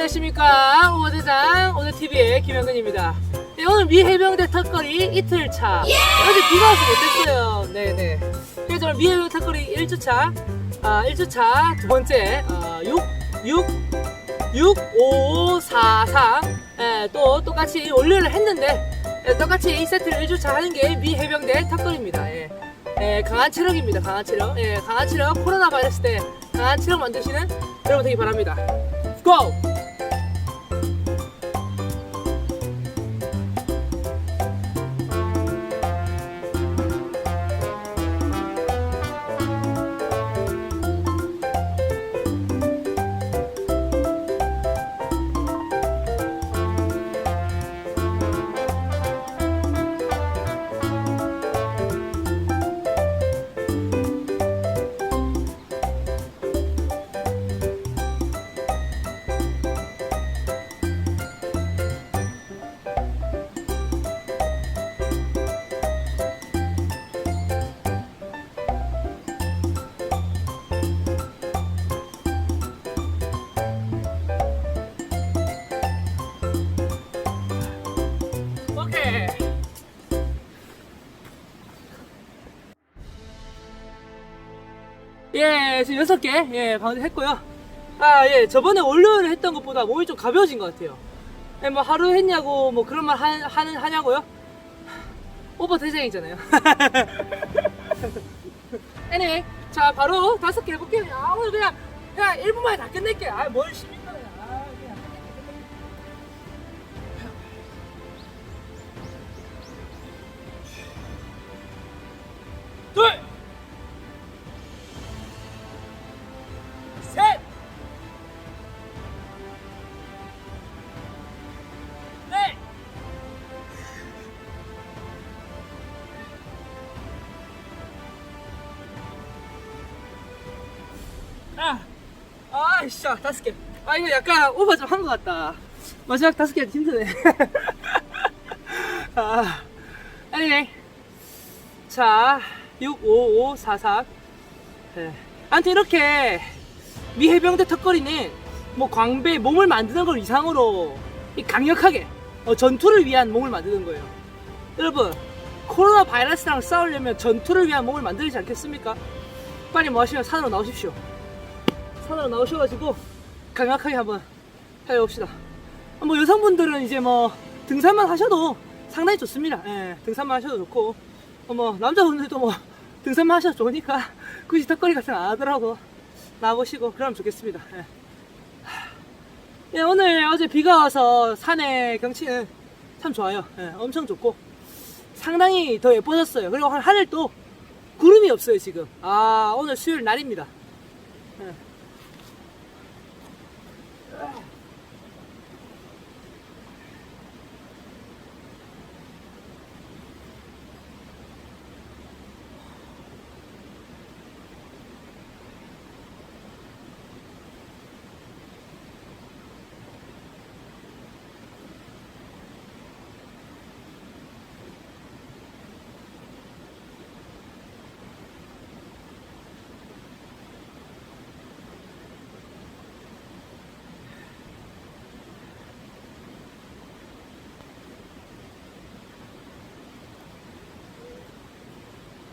안녕하십니까. 오대장 오대TV의 김영근입니다. 네, 오늘 미해병대 턱걸이 이틀차. 어제 비가 와서 못했어요. 네네. 그래서 오늘 미해병대 턱걸이 1주차 아, 1주차 두 번째 어, 6 6 6 5 4 4 예, 또 똑같이 원래를 했는데 예, 똑같이 이 세트를 1주차 하는 게 미해병대 턱걸이입니다. 예. 예, 강한 체력입니다 강한 체력. 예, 강한 체력 코로나 바이러스 때 강한 체력 만드시는 여러분 되기 바랍니다. 고! 예, 지금 여섯 개, 예, 방금 했고요. 아, 예, 저번에 월요일에 했던 것보다 몸이 좀 가벼워진 것 같아요. 예, 뭐 하루 했냐고, 뭐 그런 말 하, 하는, 하냐고요? 오버 대장이잖아요. anyway, 자, 바로 다섯 개 해볼게요. 아, 오늘 그냥, 그냥 1분 만에 다 끝낼게요. 아, 뭘 시민 아, 아, 다섯 개. 아, 이거 약간 오버 좀 한 것 같다. 마지막 다섯 개 힘드네. 아, anyway. 자, 6, 5, 5, 4, 4. 네. 아무튼 이렇게 미해병대 턱걸이는 뭐 광배 몸을 만드는 걸 이상으로 이 강력하게 어, 전투를 위한 몸을 만드는 거예요. 여러분, 코로나 바이러스랑 싸우려면 전투를 위한 몸을 만들지 않겠습니까? 빨리 뭐 하시면 산으로 나오십시오. 산으로 나오셔가지고 강력하게 한번 해봅시다. 뭐 여성분들은 이제 뭐 등산만 하셔도 상당히 좋습니다. 예, 등산만 하셔도 좋고 어, 뭐 남자분들도 뭐 등산만 하셔도 좋으니까 굳이 턱걸이 같은 거 안 하더라도 나와보시고 그러면 좋겠습니다. 예. 하, 예, 오늘 어제 비가 와서 산의 경치는 참 좋아요. 예, 엄청 좋고 상당히 더 예뻐졌어요. 그리고 하- 하늘도 구름이 없어요 지금. 아 오늘 수요일 날입니다. 예.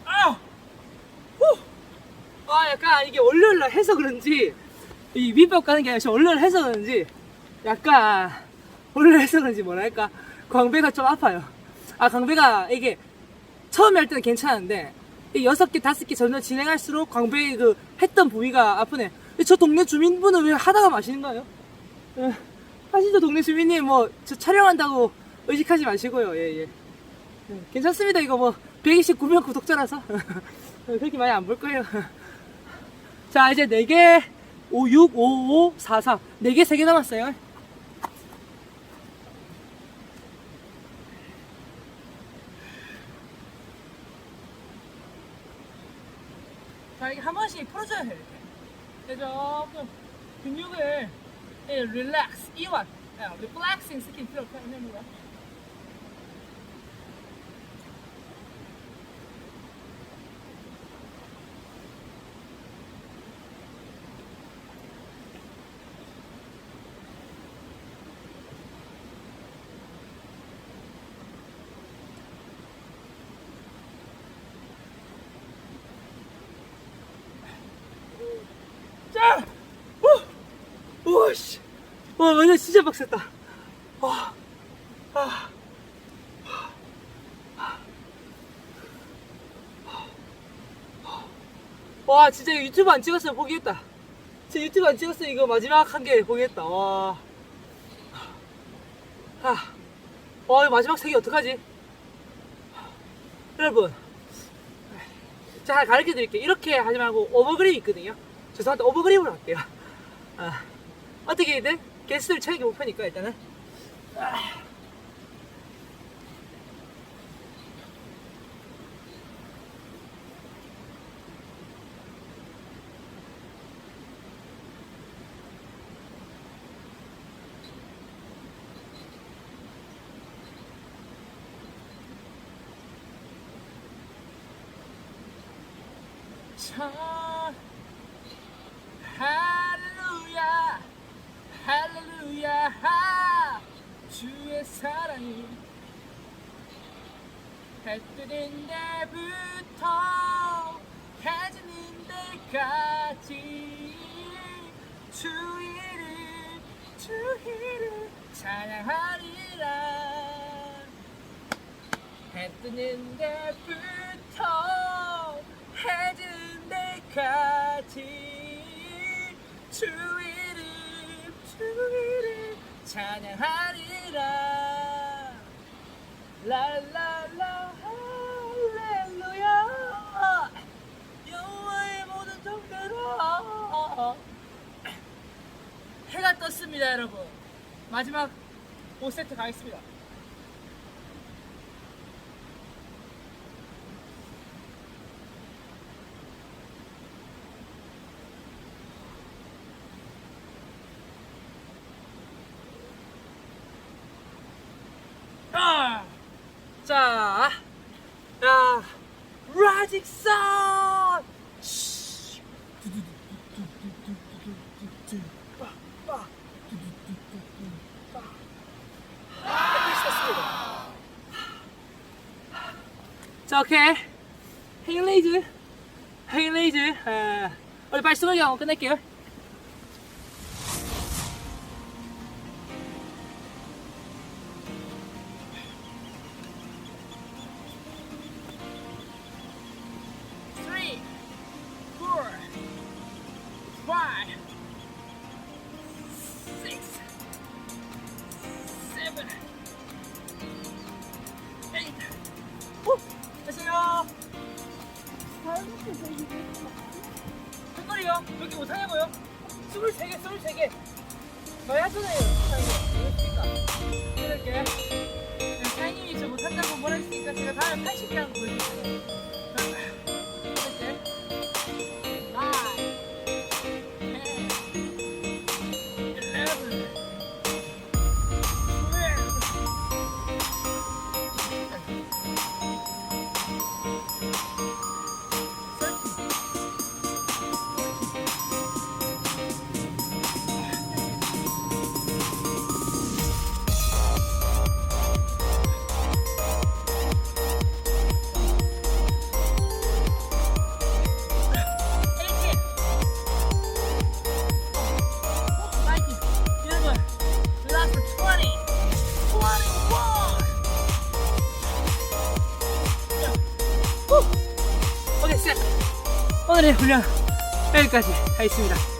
아! 후! 아, 약간 이게 월요일 날 해서 그런지, 이 밑밥 가는 게 아니라 월요일 해서 그런지, 약간, 월요일 해서 그런지 뭐랄까, 광배가 좀 아파요. 아, 광배가 이게, 처음에 할 때는 괜찮은데, 이 여섯 개, 다섯 개 전혀 진행할수록 광배 그, 했던 부위가 아프네. 저 동네 주민분은 왜 하다가 마시는 거예요? 예, 하시죠, 동네 주민님. 뭐, 저 촬영한다고 의식하지 마시고요. 예, 예. 네, 괜찮습니다. 이거 뭐 129명 구독자라서 그렇게 많이 안 볼 거예요. 자 이제 4개 5, 6, 5, 5, 4, 4 4개 3개 남았어요. 자 이게 한 번씩 풀어줘야 해요. 이렇게. 조금 근육을 예, 릴렉스 이완 예, 리플렉싱 스킨 필요 없습니다. 씨. 와, 완전 진짜 빡셌다. 와, 아. 와, 진짜 유튜브 안 찍었으면 포기했다. 진짜 유튜브 안 찍었으면 이거 마지막 한 개 포기했다. 와. 아, 와, 이거 마지막 세개 어떡하지? 여러분. 자, 가르쳐 드릴게요. 이렇게 하지 말고 오버그립 있거든요. 죄송한데 오버그립으로 할게요. 아, 어떻게든 개수를 채우기 목표니까 일단은. 아. 참 할렐루야 할렐루야 하 주의 사랑이 해 뜨는 데부터 해 지는 데까지 주 이름 주 이름 찬양하리라. 해 뜨는 데부터 해 지는 데까지 주 이름 주 이름 찬양하리라. 랄랄라 할렐루야. 여호와의 모든 종들아 해가 떴습니다 여러분. 마지막 5세트 가겠습니다 아, 자, 야, 라직선. 자, 오케이. 헤일레이즈. 헤일레이즈. 아, 우리 빨리 스무개 하고 끝낼게요. 한거리요. 몇개 못하냐고요? 스물세 개, 스물세 개. 저희 하잖아요. 사장님. 이렇게. 사장님이 저 못한다고 뭐라 했으니까 제가 다음에 80개 한거 보여드릴게요. 오늘의 훈련 여기까지 하겠습니다.